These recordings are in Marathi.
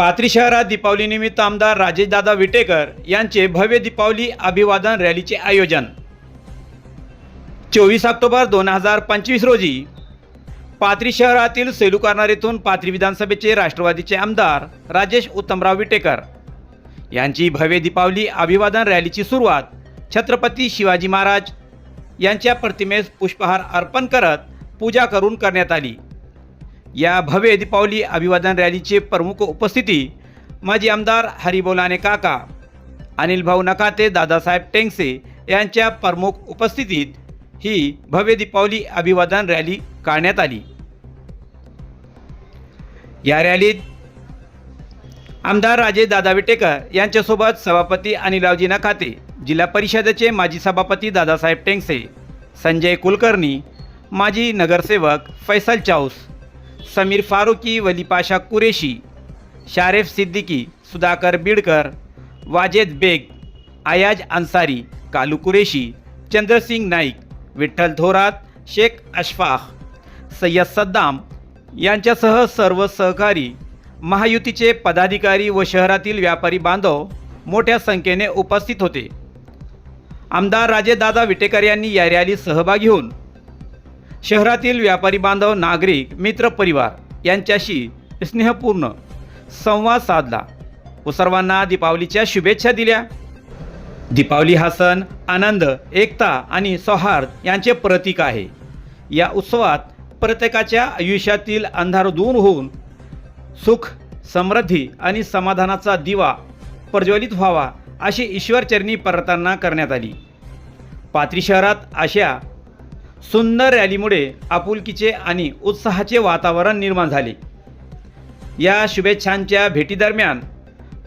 पाथरी शहरात दीपावलीनिमित्त आमदार राजेशदादा विटेकर यांचे भव्य दीपावली अभिवादन रॅलीचे आयोजन. चोवीस ऑक्टोबर दोन हजार पंचवीस रोजी पाथरी शहरातील सेलू कार्नार येथून पाथरी विधानसभेचे राष्ट्रवादीचे आमदार राजेश उत्तमराव विटेकर यांची भव्य दीपावली अभिवादन रॅलीची सुरुवात छत्रपती शिवाजी महाराज यांच्या प्रतिमेस पुष्पहार अर्पण करत पूजा करून करण्यात आली. या भव्य दीपावली अभिवादन रॅलीचे प्रमुख उपस्थिती माजी आमदार हरिबोलाने काका अनिल भाऊ नकाते दादासाहेब टेंगसे यांच्या प्रमुख उपस्थितीत ही भव्य दीपावली अभिवादन रॅली काढण्यात आली. या रॅलीत आमदार राजे दादा विटेकर यांच्यासोबत सभापती अनिलरावजी नखाते जिल्हा परिषदेचे माजी सभापती दादासाहेब टेंगसे संजय कुलकर्णी माजी नगरसेवक फैसल चाऊस समीर फारुकी वलीपाशा कुरेशी शारेफ सिद्दीकी सुधाकर बिडकर वाजेद बेग आयाज अन्सारी कालू कुरेशी चंद्रसिंग नाईक विठ्ठल थोरात शेख अशफाक सय्यद सद्दाम यांच्यासह सर्व सहकारी महायुतीचे पदाधिकारी व शहरातील व्यापारी बांधव मोठ्या संख्येने उपस्थित होते. आमदार राजेदादा विटेकर यांनी या रॅलीत सहभागी होऊन शहरातील व्यापारी बांधव नागरिक मित्र परिवार यांच्याशी स्नेहपूर्ण संवाद साधला. व सर्वांना दीपावलीच्या शुभेच्छा दिल्या. दीपावली हा सण आनंद एकता आणि सौहार्द यांचे प्रतीक आहे. या उत्सवात प्रत्येकाच्या आयुष्यातील अंधार दूर होऊन सुख समृद्धी आणि समाधानाचा दिवा प्रज्वलित व्हावा अशी ईश्वरचरणी प्रार्थना करण्यात आली. पात्री शहरात अशा सुंदर रॅलीमुळे आपुलकीचे आणि उत्साहाचे वातावरण निर्माण झाले. या शुभेच्छांच्या भेटीदरम्यान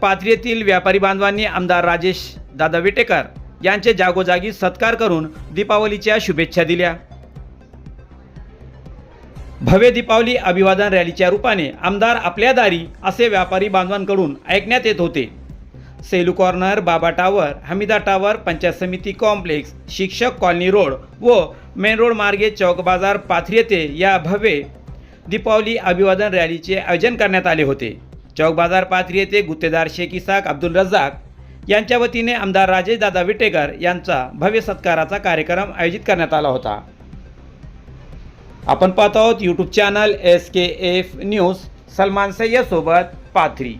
पाथरीतील व्यापारी बांधवांनी आमदार राजेश दादा विटेकर यांचे जागोजागी सत्कार करून दीपावलीच्या शुभेच्छा दिल्या. भव्य दीपावली अभिवादन रॅलीच्या रूपाने आमदार आपल्या दारी असे व्यापारी बांधवांकडून ऐकण्यात येत होते. Selu corner Baba tower Hamida tower panchayat samiti complex शिक्षक कॉलनी रोड व मेन रोड मार्गे चौक बाजार पाथरी येथे या भव्य दीपावली अभिवादन रॅलीचे आयोजन करण्यात आले होते. चौक बाजार पाथरी येथे गुत्तेदार शेख इसाक अब्दुल रझाक यांच्या वतीने आमदार राजेशदादा विटेकर यांचा भव्य सत्काराचा कार्यक्रम आयोजित करण्यात आला होता. आपण पाहत आहोत YouTube channel S K F news Salman सय्यदसोबत Pathri.